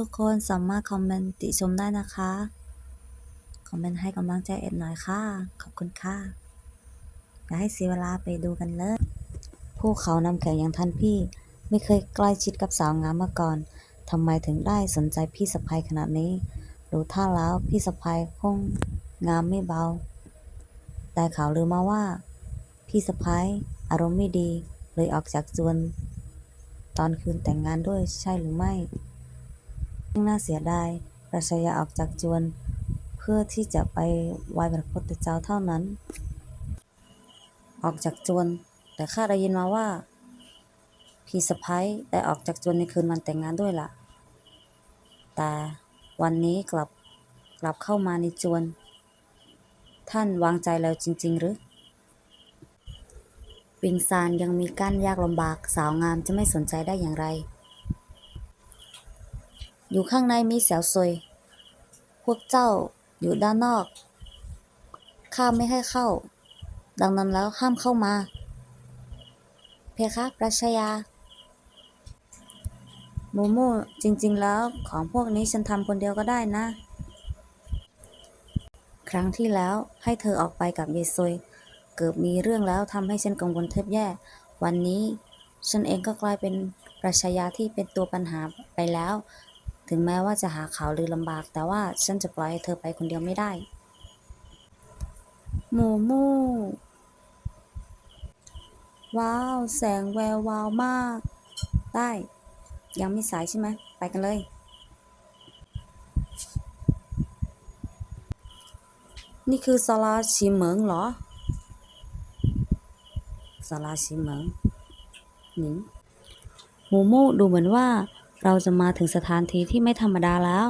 ทุกคนสามารถคอมเมนต์ติชมได้นะคะ คอมเมนต์ให้กำลังใจเอ็ดหน่อยค่ะ ขอบคุณค่ะ อย่าให้เสียเวลาไปดูกันเลย ผู้เขานำแขกอย่างท่านพี่ ไม่เคยใกล้ชิดกับสาวงามมาก่อนทำไมถึงได้สนใจพี่สะพายขนาดนี้ดูท่าแล้วพี่สะพายคงงามไม่เบา แต่ข่าวลือมาว่า พี่สะพายอารมณ์ไม่ดีเลยออกจากจวน ตอนคืนแต่งงานด้วยใช่หรือไม่ ซึ่งน่าเสียดายราชายาออกจากจวน เพื่อที่จะไปไหว้พระพุทธเจ้าเท่านั้น ออกจากจวน แต่ข้าได้ยินมาว่าพี่สะพ้ายได้ออกจากจวนในคืนวันแต่งงานด้วยล่ะ แต่วันนี้กลับกลับเข้ามาในจวน ท่านวางใจแล้วจริง ๆ หรือวิงซานยังมีกั้นยากลำบากสาวงามจะไม่สนใจได้อย่างไร อยู่ข้างในมีแสวซวย พวกเจ้าอยู่ด้านนอก ข้าไม่ให้เข้า ดังนั้นแล้วห้ามเข้ามา เพคะปรัชญาโมโมจริง ๆ แล้วของพวกนี้ฉันทำคนเดียวก็ได้นะ ครั้งที่แล้วให้เธอออกไปกับเยซวยเกิดมีเรื่องแล้วทำให้ฉันกังวลแทบแย่ วันนี้ ฉันเองก็กลายเป็นปรัชญาที่เป็นตัวปัญหาไปแล้ว ถึงแม้ว่าจะหาข่าวลือลำบาก แต่ว่าฉันจะปล่อยให้เธอไปคนเดียวไม่ได้หมูมูว้าว แสงแวววาวมาก ได้ ยังไม่สายใช่ไหม ไปกันเลย นี่คือศาลาชีเหมิงเหรอศาลาชีเหมิงหนิงหมูมูดูเหมือนว่า เราจะมาถึงสถานที่ที่ไม่ธรรมดาแล้ว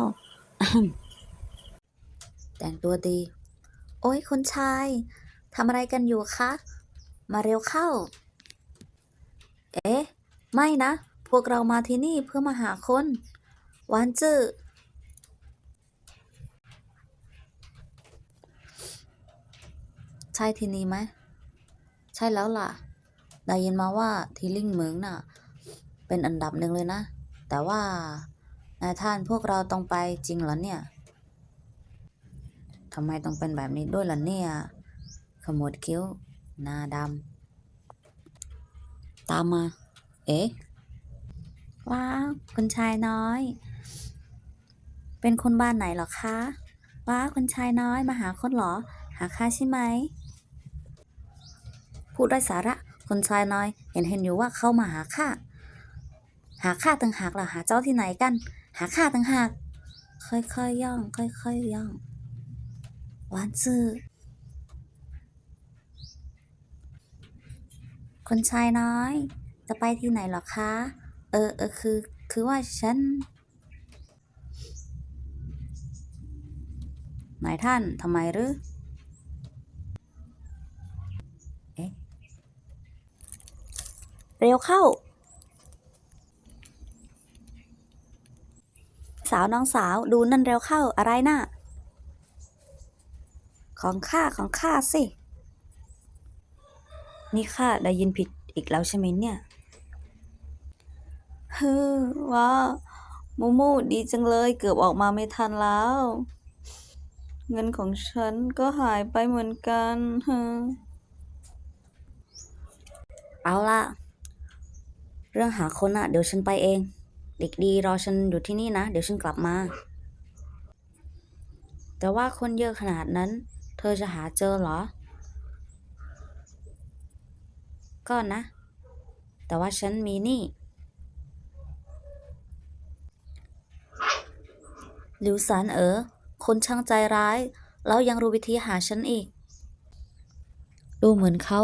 แต่งตัวดี โอ้ยคุณชายทำอะไรกันอยู่คะ มาเร็วเข้า เอ๊ะ ไม่นะ พวกเรามาที่นี่เพื่อมาหาคนหวานจื้อใช่ที่นี่ไหม ใช่แล้วล่ะ ได้ยินมาว่าที่ลิงเหมืองน่ะ เป็นอันดับหนึ่งเลยนะ แต่ว่านายท่านพวกเราต้องไปจริงเหรอเนี่ยทำไมต้องเป็นแบบนี้ด้วยล่ะเนี่ยขมวดคิ้วหน้าดำตามมา เอ๊ะ ว้าว คุณชายน้อย เป็นคนบ้านไหนหรอคะ ว้าวคุณชายน้อยมาหาคนหรอ หาข้าใช่ไหม พูดได้สาระ คนชายน้อย เห็นเห็นอยู่ว่าเข้ามาหาข้า ข้าต่างหากเหรอหาเจ้าที่ไหนกัน หาข้าต่างหาก ค่อยๆย่อง ค่อยๆย่องหวานซื่อคนชายน้อย จะไปที่ไหนหรอคะ เออเออคือ คือว่าฉันนายท่านทำไมหรือ เอ๊ะ เร็วเข้า สาวน้องสาวดูนั่นเร็วเข้าอะไรน่ะ ของข้าของข้าสิ นี่ข้าได้ยินผิดอีกแล้วใช่ไหมเนี่ยฮึว้ามูมูดีจังเลยเกือบออกมาไม่ทันแล้ว เงินของฉันก็หายไปเหมือนกันฮึเอาล่ะ เรื่องหาคนอะเดี๋ยวฉันไปเอง เด็กดีรอฉันอยู่ที่นี่นะ เดี๋ยวฉันกลับมา แต่ว่าคนเยอะขนาดนั้น เธอจะหาเจอเหรอ ก็นะ แต่ว่าฉันมีนี่หลิวซานเอ๋อคนช่างใจร้าย แล้วยังรู้วิธีหาฉันอีก ดูเหมือนเขา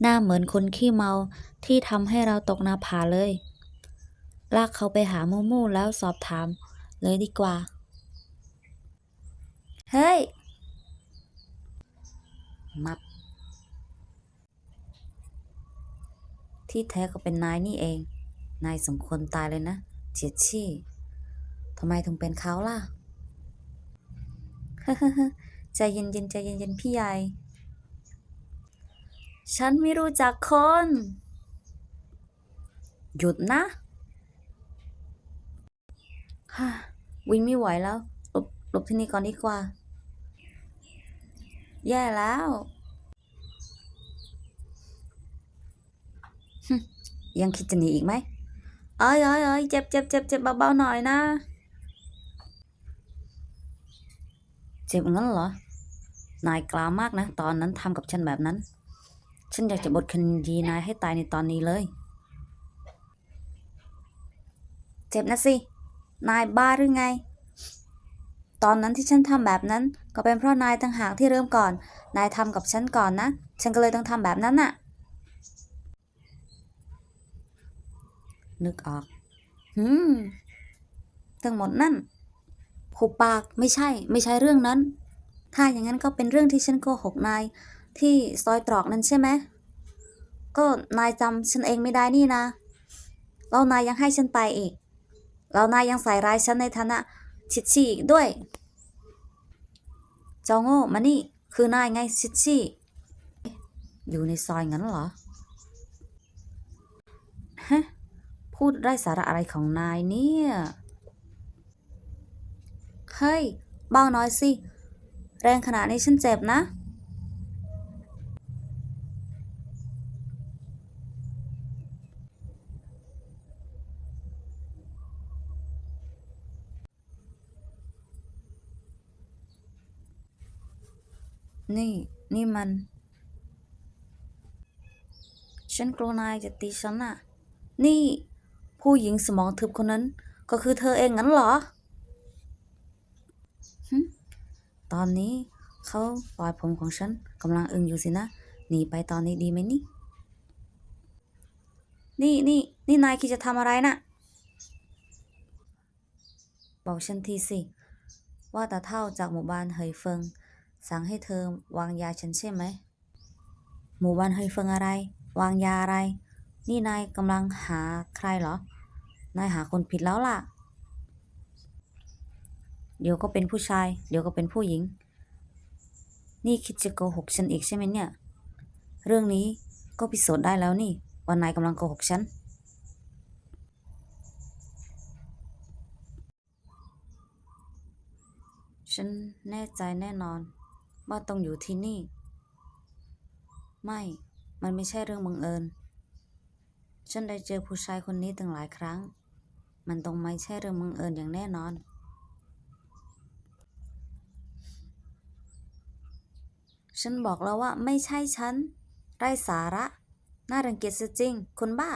หน้าเหมือนคนขี้เมาที่ทำให้เราตกนาผาเลย ลากเขาไปหาโมูมูแล้วสอบถาม เลยดีกว่า เฮ้ย มับ ที่แท้ก็เป็นนายนี่เอง นายสมควรตายเลยนะเจียดชี่ทำไมถึงเป็นเขาล่ะใจเย็นๆใจเย็นๆพี่ใหญ่ ฉันไม่รู้จักคน หยุดนะ ฮ่าวิ่งไม่ไหวแล้ว หลบหลบที่นี่ก่อนดีกว่า แย่แล้วหึยังคิดจะหนีอีกไหมเอ้ยเอ้ยเอ้ยเจ็บเจ็บเจ็บเจ็บเบาๆหน่อยนะ เจ็บงั้นเหรอ นายกล้ามากนะ ตอนนั้นทำกับฉันแบบนั้น ฉันอยากจะบทคดีนายให้ตายในตอนนี้เลย เจ็บนะสิ นายบ้าหรือไง ตอนนั้นที่ฉันทำแบบนั้น ก็เป็นเพราะนายต่างหากที่เริ่มก่อน นายทำกับฉันก่อนนะ ฉันก็เลยต้องทำแบบนั้นน่ะ นึกออก หืม ทั้งหมดนั่นหุบปากไม่ใช่ ไม่ใช่เรื่องนั้น ถ้าอย่างนั้นก็เป็นเรื่องที่ฉันโกหกนาย ที่ซอยตรอกนั้นใช่ไหมก็นายจำฉันเองไม่ได้นี่นะแล้วนายยังให้ฉันไปอีก แล้วนายยังใส่ร้ายฉันในฐานะชิดชี่อีกด้วย เจ้าโง่มานี่ คือนายไงชิดชี่อยู่ในซอยงั้นเหรอฮะพูดได้สาระอะไรของนายเนี่ย เฮ้ยเบาหน่อยสิ แรงขนาดนี้ฉันเจ็บนะ นี่ นี่มัน ฉันกลัวนายจะตีฉันน่ะ นี่ ผู้หญิงสมองทึบคนนั้น ก็คือเธอเองงั้นเหรอหึตอนนี้เขาปล่อยผมของฉันกำลังอึงอยู่สินะ หนีไปตอนนี้ดีไหมนี่ นี่นี่นี่นายคิดจะทำอะไรน่ะ บอกฉันทีสิ ว่าตาเท่าจากหมู่บ้านเฮยเฟิง สั่งให้เธอวางยาฉันใช่ไหม หมู่บ้านเฮยเฟิงอะไร วางยาอะไร นี่นายกำลังหาใครเหรอ นายหาคนผิดแล้วล่ะ เดี๋ยวก็เป็นผู้ชาย เดี๋ยวก็เป็นผู้หญิง นี่คิดจะโกหกฉันอีกใช่ไหมเนี่ย เรื่องนี้ก็พิสูจน์ได้แล้วนี่ว่านายกำลังโกหกฉัน ฉันแน่ใจแน่นอน ว่าต้องอยู่ที่นี่ ไม่ มันไม่ใช่เรื่องบังเอิญ ฉันได้เจอผู้ชายคนนี้ตั้งหลายครั้ง มันต้องไม่ใช่เรื่องบังเอิญอย่างแน่นอน ฉันบอกแล้วว่าไม่ใช่ฉัน ไร้สาระ น่ารังเกียจจริง คนบ้า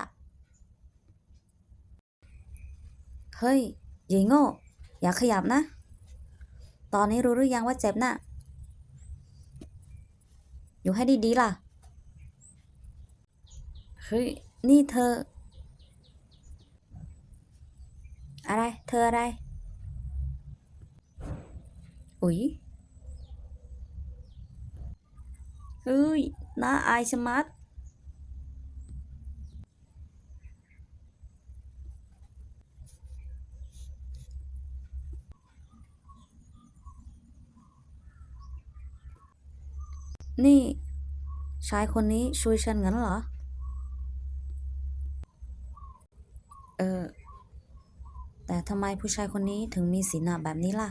เฮ้ยยายโง่ อย่าขยับนะ ตอนนี้รู้หรือยังว่าเจ็บน่ะ อยู่ให้ดีๆล่ะ เฮ้ย นี่เธอ อะไร เธออะไร อุ๊ยเฮ้ยน่าอายชะมัด นี่ ชายคนนี้ช่วยฉันงั้นเหรอ เออ แต่ทำไมผู้ชายคนนี้ถึงมีสีหน้าแบบนี้ล่ะ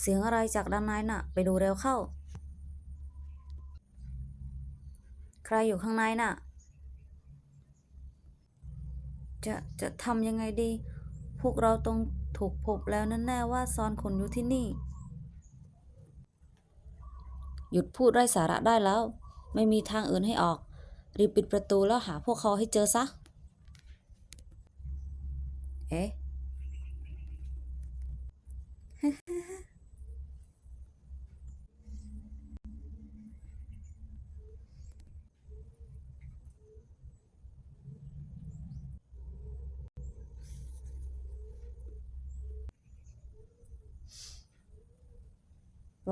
เสียงอะไรจากด้านในน่ะ ไปดูเร็วเข้า ใครอยู่ข้างในน่ะ จะจะทำยังไงดี วกเราต้องถูกพบแล้วนั่นแน่ว่าซอนคนอยู่ที่นี่ หยุดพูดไร้สาระได้แล้ว ไม่มีทางอื่นให้ออก รีบปิดประตูแล้วหาพวกเขาให้เจอซะ เอ๊ะ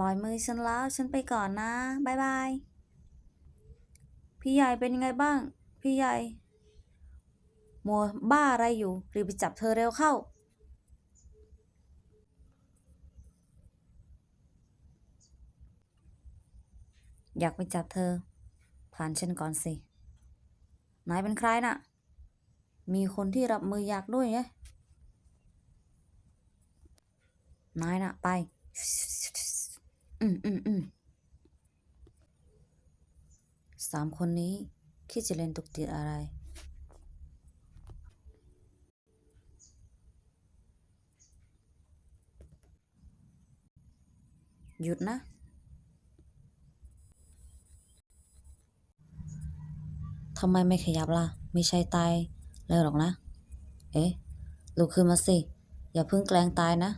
ลอยมือฉันแล้วฉันไปก่อนนะบายบาย พี่ใหญ่เป็นยังไงบ้าง พี่ใหญ่ มัวบ้าอะไรอยู่ รีบไปจับเธอเร็วเข้า อยากไปจับเธอ ผ่านฉันก่อนสิ นายเป็นใครน่ะ มีคนที่รับมืออยากด้วยไงนายน่ะไป อืมอืมอืมสามคนนี้คิดจะเล่นตุกติดอะไร หยุดนะทำไมไม่ขยับล่ะ ไม่ใช่ตายแล้วหรอกนะ เอ๊ะลุกขึ้นมาสิ อย่าเพิ่งแกล้งตายนะ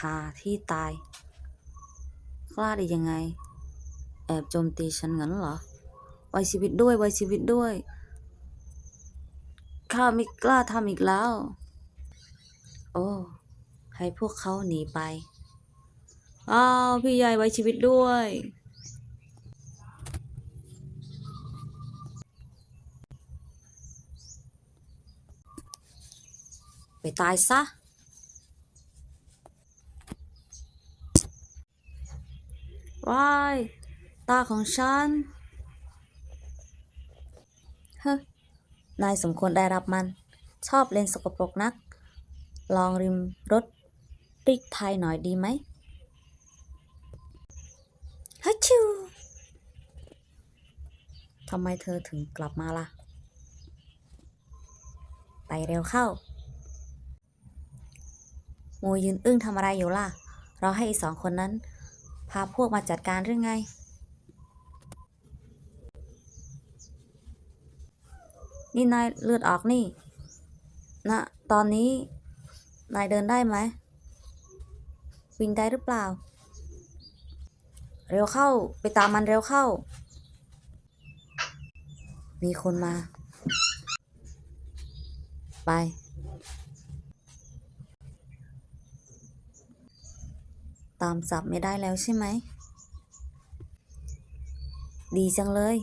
หาที่ตาย กล้าได้ยังไง แอบโจมตีฉันงั้นเหรอไว้ชีวิตด้วยไว้ชีวิตด้วย ข้าไม่กล้าทำอีกแล้ว โอ้ ให้พวกเขาหนีไป อ้าว พี่ใหญ่ไว้ชีวิตด้วย ไปตายซะ ว้าย ตาของฉัน เฮ้นายสมควรได้รับมัน ชอบเล่นสกปรกนัก ลองริมรถพริกไทยหน่อยดีไหมฮัชชูทำไมเธอถึงกลับมาล่ะ ไปเร็วเข้าโมยืนอึ้งทำอะไรอยู่ล่ะ เราให้อีสองคนนั้น พาพวกมาจัดการหรือไง นี่นายเลือดออกนี่นะตอนนี้ นายเดินได้ไหม วิ่งได้หรือเปล่า เร็วเข้าไปตามมันเร็วเข้า มีคนมา ไป ตามจับไม่ได้แล้วใช่ไหม ดีจังเลย